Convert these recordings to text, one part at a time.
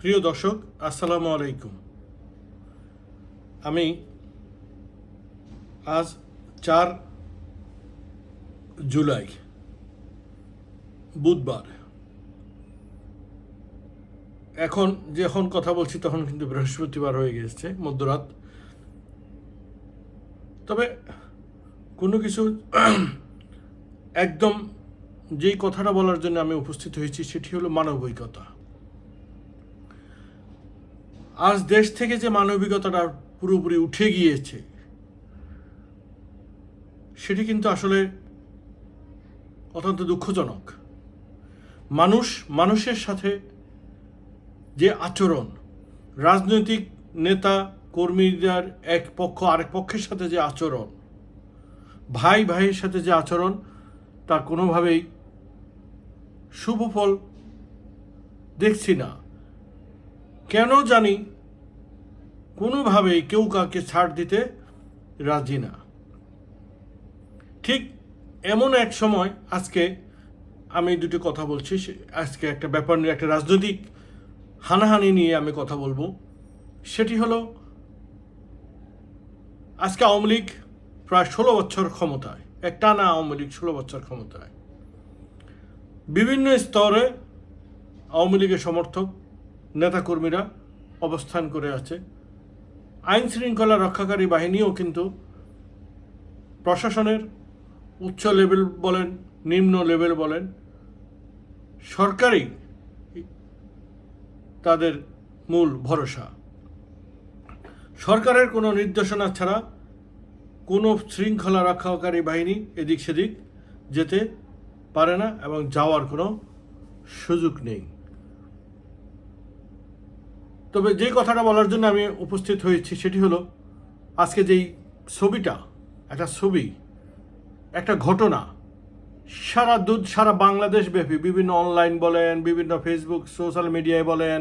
প্রিয় দর্শক, আসসালামু আলাইকুম। আমি আজ চার জুলাই, বুধবার। এখন যখন কথা বলছি তখন কিন্তু বৃহস্পতিবার হয়ে গেছে মধ্যরাত। তবে কোনো কিছু একদম যেই কথাটা বলার জন্য আমি উপস্থিত হয়েছি সেটি হলো মানবিকতা। আজ দেশ থেকে যে মানবিকতাটা পুরোপুরি উঠে গিয়েছে, সেটি কিন্তু আসলে অত্যন্ত দুঃখজনক। মানুষ, মানুষের সাথে যে আচরণ, রাজনৈতিক নেতা কর্মীদের এক পক্ষ, আরেক পক্ষের সাথে যে আচরণ, ভাই ভাইয়ের সাথে যে আচরণ তা কোনোভাবেই শুভ ফল দেখছি না। কেন জানি কোনোভাবেই কেউ কাউকে ছাড় দিতে রাজি না। ঠিক এমন এক সময় আজকে আমি দুটি কথা বলছি আজকে একটা ব্যাপার নিয়ে, একটা রাজনৈতিক হানাহানি নিয়ে আমি কথা বলব। সেটি হলো, আজকে আওয়ামী লীগ প্রায় ষোলো বছর ক্ষমতায় এক টানা আওয়ামী লীগ ষোলো বছর ক্ষমতায়। বিভিন্ন স্তরে আওয়ামী লীগের সমর্থক নেতাকর্মীরা অবস্থান করে আছে। আইন শৃঙ্খলা রক্ষাকারী বাহিনীও কিন্তু প্রশাসনের উচ্চ লেভেল বলেন, নিম্ন লেভেল বলেন সরকারি তাদের মূল ভরসা। সরকারের কোনো নির্দেশনা ছাড়া কোনো শৃঙ্খলা রক্ষাকারী বাহিনী এদিক সেদিক যেতে পারে না এবং যাওয়ার কোনো সুযোগ নেই। তবে যে কথাটা বলার জন্য আমি উপস্থিত হয়েছি সেটি হলো, আজকে যেই ছবিটা, একটা ছবি, একটা ঘটনা, সারা দুধ, সারা বাংলাদেশ ব্যাপী, বিভিন্ন অনলাইন বলেন, বিভিন্ন ফেসবুক সোশ্যাল মিডিয়ায় বলেন,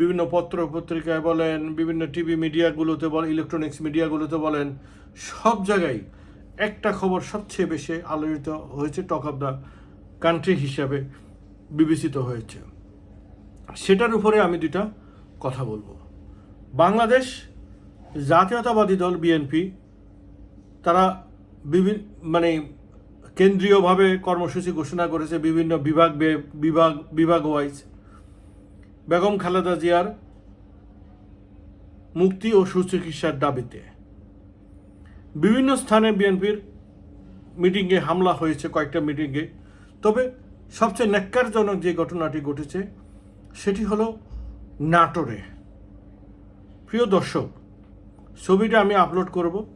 বিভিন্ন পত্র পত্রিকায় বলেন, বিভিন্ন টিভি মিডিয়াগুলোতে বলেন ইলেকট্রনিক্স মিডিয়াগুলোতে বলেন, সব জায়গায় একটা খবর সবচেয়ে বেশি আলোচিত হয়েছে টক অফ দ্য কান্ট্রি হিসাবে বিবেচিত হয়েছে। সেটার উপরে আমি দুটা কথা বলব। বাংলাদেশ জাতীয়তাবাদী দল বিএনপি তারা বিভিন্ন মানে কেন্দ্রীয়ভাবে কর্মসূচি ঘোষণা করেছে বিভিন্ন বিভাগ বিভাগ বিভাগ ওয়াইজ বেগম খালেদা জিয়ার মুক্তি ও সুচিকিৎসার দাবিতে। বিভিন্ন স্থানে বিএনপির মিটিংয়ে হামলা হয়েছে, কয়েকটা মিটিংয়ে। তবে সবচেয়ে ন্যাক্কারজনক যে ঘটনাটি ঘটেছে, সেটি হলো নাটোরে। প্রিয় দর্শক, ছবিটা আমি আপলোড করব।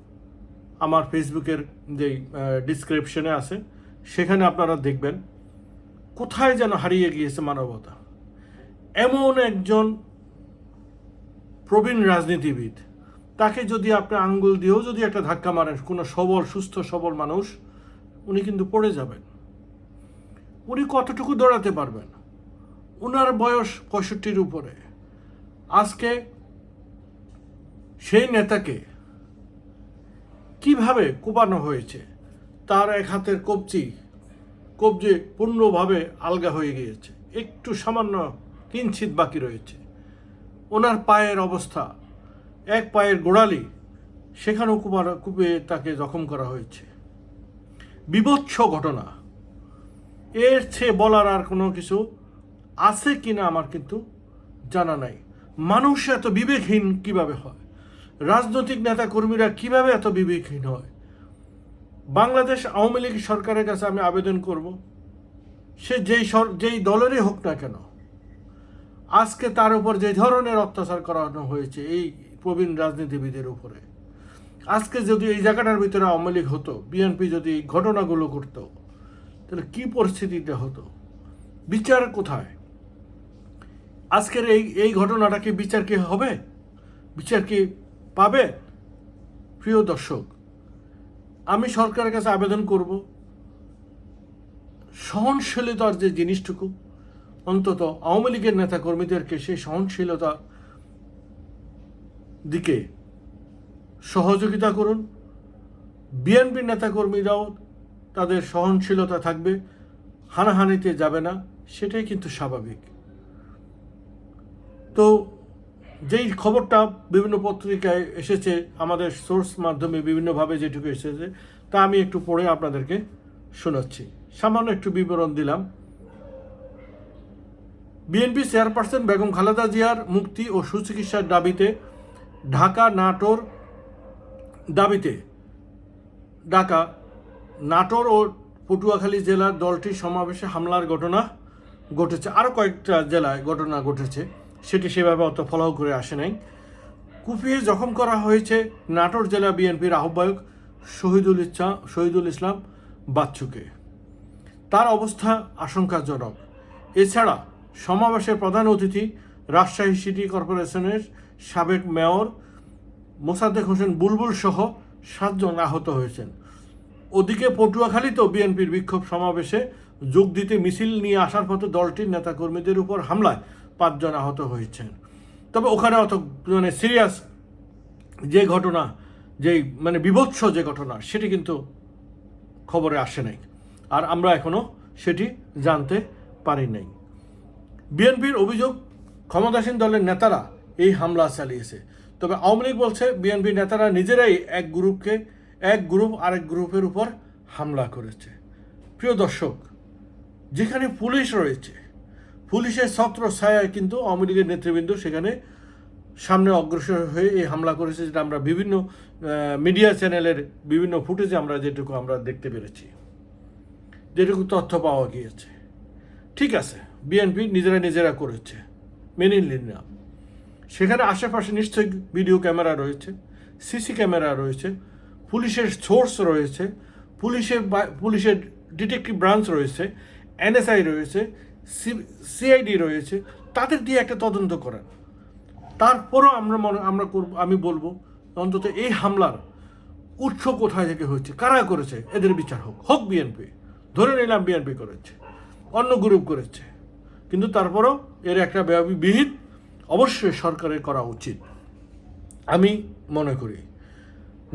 আমার ফেসবুকের যে ডিসক্রিপশনে আছে, সেখানে আপনারা দেখবেন কোথায় যেন হারিয়ে গিয়েছে মানবতা। এমন একজন প্রবীণ রাজনীতিবিদ, তাকে যদি আপনি আঙ্গুল দিয়েও যদি একটা ধাক্কা মারেন, কোনো সবল, সুস্থ, সবল মানুষ, উনি কিন্তু পড়ে যাবেন। উনি কতটুকু দৌড়াতে পারবেন? ওনার বয়স পঁয়ষট্টির উপরে। আজকে সেই নেতাকে কীভাবে কোপানো হয়েছে? তার এক হাতের কবজি কবজি পূর্ণভাবে আলগা হয়ে গিয়েছে। একটু সামান্য কিঞ্চিত বাকি রয়েছে। ওনার পায়ের অবস্থা, এক পায়ের গোড়ালি, সেখানেও কুপানো কুপে তাকে জখম করা হয়েছে। বিভৎস ঘটনা। এর চেয়ে বলার আর কোনো কিছু আছে কিনা আমার কিন্তু জানা নাই। মানুষ এত বিবেকহীন কীভাবে হয়? রাজনৈতিক নেতা কর্মীরা কীভাবে এত বিবেকহীন হয়? বাংলাদেশ আওয়ামী লীগ সরকারের কাছে আমি আবেদন করব, সে যেই যেই দলেরই হোক না কেন, আজকে তার উপর যে ধরনের অত্যাচার করানো হয়েছে এই প্রবীণ রাজনীতিবিদের উপরে, আজকে যদি এই জায়গাটার ভিতরে আওয়ামী লীগ হতো, বিএনপি যদি এই ঘটনাগুলো করতো, তাহলে কি পরিস্থিতিতে হতো? বিচার কোথায়? আজকের এই এই ঘটনাটা কি বিচার কি হবে? বিচার কি পাবে? প্রিয় দর্শক, আমি সরকারের কাছে আবেদন করব, সহনশীলতার যে জিনিসটুকু, অন্তত আওয়ামী লীগের নেতা কর্মীদেরকে সেই সহনশীলতা দিকে সহযোগিতা করুন। বিএনপির নেতাকর্মীরাও তাদের সহনশীলতা থাকবে, হানাহানিতে যাবে না, সেটাই কিন্তু স্বাভাবিক। তো যেই খবরটা বিভিন্ন পত্রিকায় এসেছে, আমাদের সোর্স মাধ্যমে বিভিন্নভাবে যেটুকু এসেছে, তা আমি একটু পড়ে আপনাদেরকে শোনাচ্ছি। সামান্য একটু বিবরণ দিলাম। বিএনপি চেয়ারপারসন বেগম খালেদা জিয়ার মুক্তি ও সুচিকিৎসার দাবিতে ঢাকা নাটোর দাবিতে ঢাকা নাটোর ও পটুয়াখালী জেলার দলটির সমাবেশে হামলার ঘটনা ঘটেছে। আরও কয়েকটা জেলায় ঘটনা ঘটেছে। সেটি সেভাবে অত ফলাও করে আসে নাই। কুপিয়ে জখম করা হয়েছে নাটোর জেলা বিএনপির আহ্বায়ক শহীদুল ইচ্ছা, শহীদুল ইসলাম বাচ্চুকে। তার অবস্থা আশঙ্কাজনক। এছাড়া সমাবেশের প্রধান অতিথি রাজশাহী সিটি কর্পোরেশনের সাবেক মেয়র মোসাদ্দেক হোসেন বুলবুল সহ সাতজন আহত হয়েছেন। ওদিকে পটুয়াখালীতেও বিএনপির বিক্ষোভ সমাবেশে যোগ দিতে মিছিল নিয়ে আসার পথে দলটির নেতাকর্মীদের উপর হামলায় পাঁচজন আহত হয়েছেন। তবে ওখানে অত মানে সিরিয়াস যে ঘটনা, যে মানে বিভৎস যে ঘটনা, সেটি কিন্তু খবরে আসে নাই। আর আমরা এখনও সেটি জানতে পারি নাই। বিএনপির অভিযোগ, ক্ষমতাসীন দলের নেতারা এই হামলা চালিয়েছে। তবে আওয়ামী লীগ বলছে, বিএনপি নেতারা নিজেরাই এক গ্রুপকে, এক গ্রুপ আরেক গ্রুপের উপর হামলা করেছে। প্রিয় দর্শক, যেখানে পুলিশ রয়েছে পুলিশের ছত্র ছায়ায় কিন্তু আওয়ামী লীগের নেতৃবৃন্দ সেখানে সামনে অগ্রসর হয়ে এই হামলা করেছে, যেটা আমরা বিভিন্ন মিডিয়া চ্যানেলের বিভিন্ন ফুটেজে আমরা যেটুকু আমরা দেখতে পেরেছি। যেটুকু তথ্য পাওয়া গিয়েছে। ঠিক আছে বিএনপি নিজেরা নিজেরা করেছে, মেনে নিলাম সেখানে আশেপাশে নিশ্চয়ই ভিডিও ক্যামেরা রয়েছে সিসি ক্যামেরা রয়েছে, পুলিশের সোর্স রয়েছে, পুলিশের পুলিশের ডিটেকটিভ ব্রাঞ্চ রয়েছে এনএসআই রয়েছে সিআইডি রয়েছে, তাদের দিয়ে একটা তদন্ত করেন। তারপরও আমরা মনে, আমরা করব, আমি বলব, অন্তত এই হামলার উৎস কোথায় থেকে হয়েছে, কারা করেছে, এদের বিচার হোক। হোক বিএনপি ধরে নিলাম বিএনপি করেছে, অন্য গ্রুপ করেছে। কিন্তু তারপরও এর একটা ব্যবী বিহিত অবশ্যই সরকারের করা উচিত। আমি মনে করি,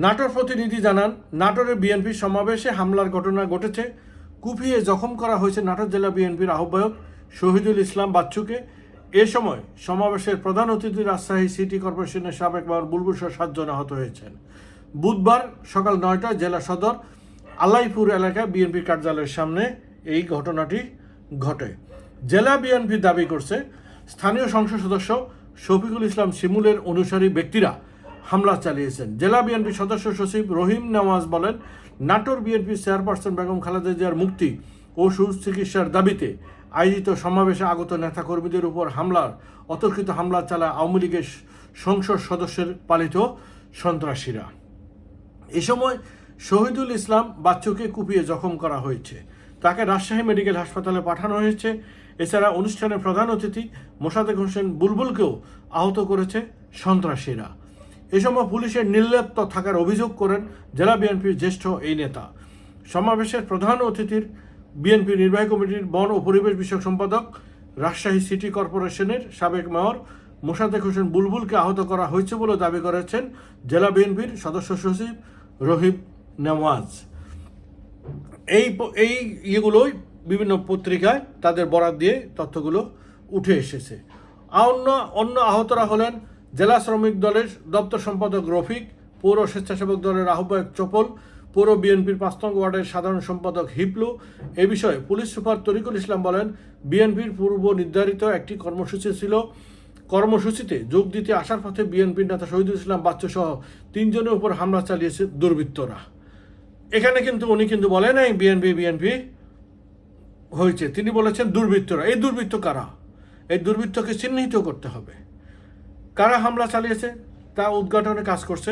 নাটোর প্রতিনিধি জানান, নাটোরের বিএনপি সমাবেশে হামলার ঘটনা ঘটেছে। কুপিয়ে জখম করা হয়েছে নাটোর জেলা বিএনপির আহ্বায়ক শহীদুল ইসলাম বাচ্চুকে। এ সময় সমাবেশের প্রধান অতিথি রাজশাহী সিটি কর্পোরেশনের সাবেক মেয়র বুলবুল সহ সাতজন আহত হয়েছেন। বুধবার সকাল নয়টায় জেলা সদর আলাইপুর এলাকায় বিএনপি কার্যালয়ের সামনে এই ঘটনাটি ঘটে। জেলা বিএনপি দাবি করছে, স্থানীয় সংসদ সদস্য শফিকুল ইসলাম শিমুলের অনুসারী ব্যক্তিরা হামলা চালিয়েছেন। জেলা বিএনপি সদস্য সচিব রহিম নেওয়াজ বলেন নাটোর বিএনপি চেয়ারপারসন বেগম খালেদা জিয়ার মুক্তি ও সুচিকিৎসার দাবিতে আয়োজিত সমাবেশে আগত নেতাকর্মীদের উপর হামলার, অতর্কিত হামলা চালায় আওয়ামী লীগের সংসদ সদস্যের পালিত সন্ত্রাসীরা। এ সময় শহীদুল ইসলাম বাচ্চুকে কুপিয়ে জখম করা হয়েছে। তাকে রাজশাহী মেডিকেল হাসপাতালে পাঠানো হয়েছে। এছাড়া অনুষ্ঠানের প্রধান অতিথি মোসাদেক হোসেন বুলবুলকেও আহত করেছে সন্ত্রাসীরা। এ সময় পুলিশের নির্লিপ্ত থাকার অভিযোগ করেন জেলা বিএনপির জ্যেষ্ঠ এই নেতা। সমাবেশের প্রধান অতিথির বিএনপি নির্বাহী কমিটির বন ও পরিবেশ বিষয়ক সম্পাদক রাজশাহী সিটি কর্পোরেশনের সাবেক মেয়র মোসাদেক হোসেন বুলবুলকে আহত করা হয়েছে বলে দাবি করেছেন জেলা বিএনপির সদস্য সচিব রহিব নেওয়াজ। এই এই ইয়েগুলোই বিভিন্ন পত্রিকায় তাদের বরাত দিয়ে তথ্যগুলো উঠে এসেছে। অন্য অন্য আহতরা হলেন জেলা শ্রমিক দলের দপ্তর সম্পাদক রফিক, পৌর স্বেচ্ছাসেবক দলের আহ্বায়ক চপল, পৌর বিএনপির পাঁচতং ওয়ার্ডের সাধারণ সম্পাদক হিপলু। এ বিষয়ে পুলিশ সুপার তরিকুল ইসলাম বলেন, বিএনপির পূর্ব নির্ধারিত একটি কর্মসূচি ছিল। কর্মসূচিতে যোগ দিতে আসার পথে বিএনপির নেতা শহীদুল ইসলাম বাচ্চু সহ তিনজনের উপর হামলা চালিয়েছে দুর্বৃত্তরা। এখানে কিন্তু উনি কিন্তু বলে নাই, বিএনপি বিএনপি হয়েছে। তিনি বলেছেন, দুর্বৃত্তরা। এই দুর্বৃত্ত কারা? এই দুর্বৃত্তকে চিহ্নিত করতে হবে। কারা হামলা চালিয়েছে, তা উদ্ঘাটনে কাজ করছে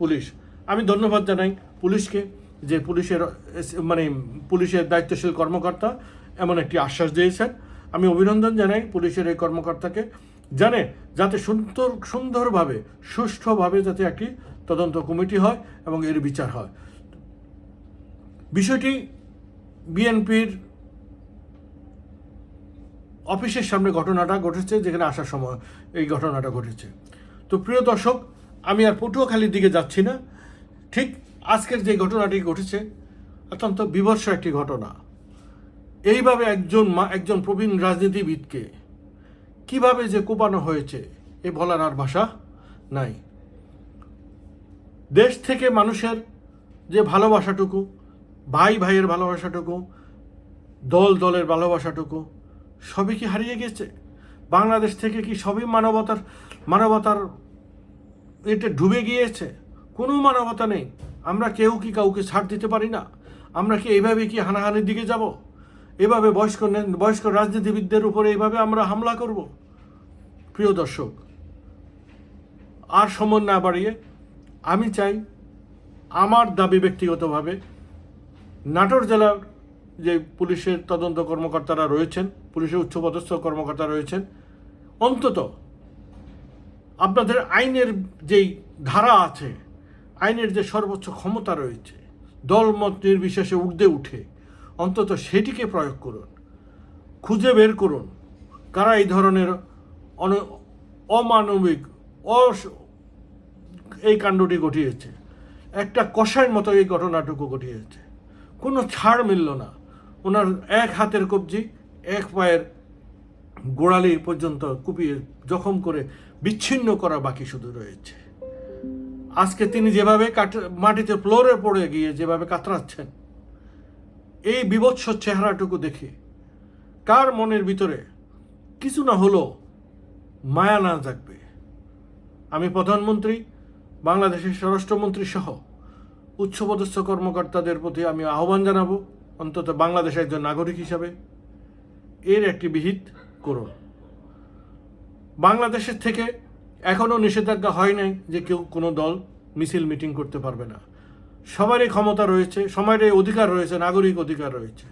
পুলিশ। আমি ধন্যবাদ জানাই পুলিশকে যে পুলিশের মানে পুলিশের দায়িত্বশীল কর্মকর্তা এমন একটি আশ্বাস দিয়েছেন। আমি অভিনন্দন জানাই পুলিশের এই কর্মকর্তাকে, জানে যাতে সুন্দর, সুন্দরভাবে, সুষ্ঠুভাবে যাতে একটি তদন্ত কমিটি হয় এবং এর বিচার হয়। বিষয়টি বিএনপির অফিসের সামনে ঘটনাটা ঘটেছে, যেখানে আসার সময় এই ঘটনাটা ঘটেছে। তো প্রিয় দর্শক, আমি আর পটুয়াখালীর দিকে যাচ্ছি না। ঠিক আজকের যে ঘটনাটি ঘটেছে, অত্যন্ত বিভৎস একটি ঘটনা। এইভাবে একজন মা, একজন প্রবীণ রাজনীতিবিদকে কীভাবে যে কোপানো হয়েছে, এ বলার আর ভাষা নাই। দেশ থেকে মানুষের যে ভালোবাসাটুকু ভাই ভাইয়ের ভালোবাসাটুকু দল দলের ভালোবাসাটুকু সবই কি হারিয়ে গেছে? বাংলাদেশ থেকে কি সবই মানবতার মানবতার এটা ডুবে গিয়েছে? কোনো মানবতা নেই। আমরা কেউ কি কাউকে ছাড় দিতে পারি না? আমরা কি এইভাবে কি হানাহানির দিকে যাব? এভাবে বয়স্ক বয়স্ক রাজনীতিবিদদের উপরে এইভাবে আমরা হামলা করব? প্রিয় দর্শক, আর সময় না বাড়িয়ে আমি চাই আমার দাবি ব্যক্তিগতভাবে নাটোর জেলার যে পুলিশের তদন্ত কর্মকর্তারা রয়েছেন, পুলিশের উচ্চপদস্থ কর্মকর্তা রয়েছেন, অন্তত আপনাদের আইনের যেই ধারা আছে, আইনের যে সর্বোচ্চ ক্ষমতা রয়েছে, দলমত নির্বিশেষে ঊর্ধ্বে উঠে অন্তত সেটিকে প্রয়োগ করুন, খুঁজে বের করুন, কারা এই ধরনের অমানবিক, অস, এই কাণ্ডটি ঘটিয়েছে, একটা কষায়ের মতো এই ঘটনাটুকু ঘটিয়েছে, কোনো ছাড় মিলল না। ওনার এক হাতের কবজি, এক পায়ের গোড়ালি পর্যন্ত কুপিয়ে জখম করে বিচ্ছিন্ন করা বাকি শুধু রয়েছে। আজকে তিনি যেভাবে মাটিতে ফ্লোরে পড়ে গিয়ে যেভাবে কাতরাচ্ছেন, এই বিভৎস চেহারাটুকু দেখে কার মনের ভিতরে কিছু না হলো মায়া না জাগবে? আমি প্রধানমন্ত্রী, বাংলাদেশের স্বরাষ্ট্রমন্ত্রী সহ উচ্চপদস্থ কর্মকর্তাদের প্রতি আমি আহ্বান জানাব। অন্তত বাংলাদেশের একজন নাগরিক হিসাবে এর একটি বিহিত করুন। বাংলাদেশের থেকে এখনও নিষেধাজ্ঞা হয় নাই যে কেউ কোনো দল মিছিল মিটিং করতে পারবে না। সবারই ক্ষমতা রয়েছে, সবারই অধিকার রয়েছে, নাগরিক অধিকার রয়েছে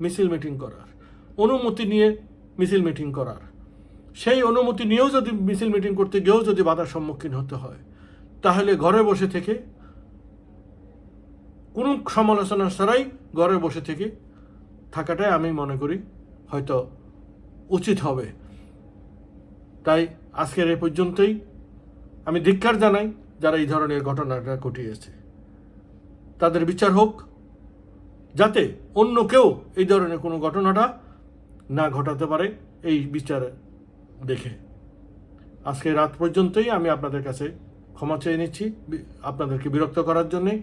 মিছিল মিটিং করার। অনুমতি নিয়ে মিছিল মিটিং করার। সেই অনুমতি নিয়েও যদি মিছিল মিটিং করতে গিয়েও যদি বাধার সম্মুখীন হতে হয়, তাহলে ঘরে বসে থেকে কোনো সমালোচনা ছাড়াই ঘরে বসে থেকে থাকাটাই আমি মনে করি হয়তো উচিত হবে। তাই আজকের এ পর্যন্তই। আমি ধিক্কার জানাই যারা এই ধরনের ঘটনাটা ঘটিয়েছে। তাদের বিচার হোক, যাতে অন্য কেউ এই ধরনের কোনো ঘটনাটা না ঘটাতে পারে এই বিচার দেখে। আজকে রাত পর্যন্তই আমি আপনাদের কাছে ক্ষমা চেয়ে নিচ্ছি আপনাদেরকে বিরক্ত করার জন্যে।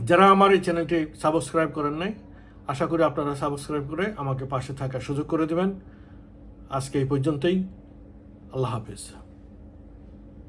যারা আমার এই চ্যানেলটি সাবস্ক্রাইব করেন নাই, আশা করি আপনারা সাবস্ক্রাইব করে আমাকে পাশে থাকার সুযোগ করে দেবেন। আজকে এই পর্যন্তই। আল্লাহ হাফিজ।